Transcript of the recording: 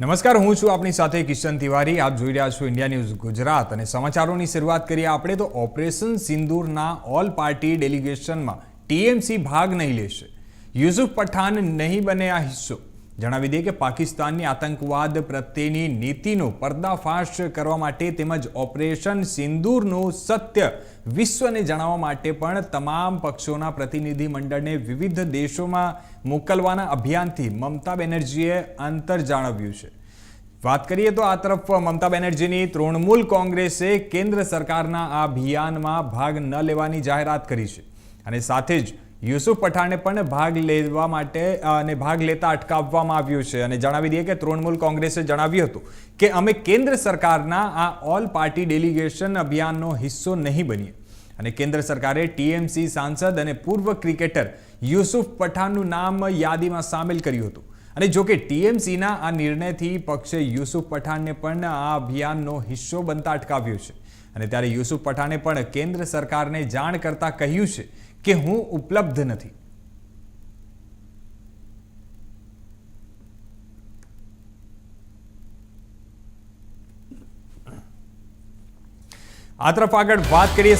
નમસ્કાર, હું છું આપની સાથે કિશન તિવારી. આપ જોઈ રહ્યા છો ઇન્ડિયા ન્યૂઝ ગુજરાત અને સમાચારોની શરૂઆત કરીએ આપણે તો ઓપરેશન સિંદૂરના ઓલ પાર્ટી ડેલિગેશનમાં ટીએમસી ભાગ નહીં લેશે. યુસુફ પઠાન નહીં બને આ હિસ્સો. જણાવી દઈએ કે પાકિસ્તાનની આતંકવાદ પ્રત્યેની નીતિનો પર્દાફાશ કરવા માટે તેમજ ઓપરેશન સિંદૂરનું સત્ય વિશ્વને જણાવવા માટે પણ તમામ પક્ષોના પ્રતિનિધિ મંડળને વિવિધ દેશોમાં મોકલવાના અભિયાનથી મમતા બેનર્જીએ અંતર જાળવ્યું છે. વાત કરીએ તો આ તરફ મમતા બેનર્જીની તૃણમૂલ કોંગ્રેસે કેન્દ્ર સરકારના આ અભિયાનમાં ભાગ ન લેવાની જાહેરાત કરી છે. અને સાથે જ યુસુફ પઠાણને પણ ભાગ લેવા માટે અને ભાગ લેતા અટકાવવામાં આવ્યું છે. અને જણાવી દઈએ કે તૃણમૂલ કોંગ્રેસે જણાવ્યું હતું કે અમે કેન્દ્ર સરકારના આ ઓલ પાર્ટી ડેલિગેશન અભિયાનનો હિસ્સો નહીં બનીએ. અને કેન્દ્ર સરકારે ટીએમસી સાંસદ અને પૂર્વ ક્રિકેટર યુસુફ પઠાણનું નામ યાદીમાં સામેલ કર્યું હતું. અને જો કે ટીએમસીના આ નિર્ણયથી પક્ષે યુસુફ પઠાણને પણ આ અભિયાનનો હિસ્સો બનતા અટકાવ્યો છે. અને ત્યારે યુસુફ પઠાણે પણ કેન્દ્ર સરકારને જાણ કરતા કહ્યું છે કે હું ઉપલબ્ધ નથી. આ તરફ આગળ વાત કરીએ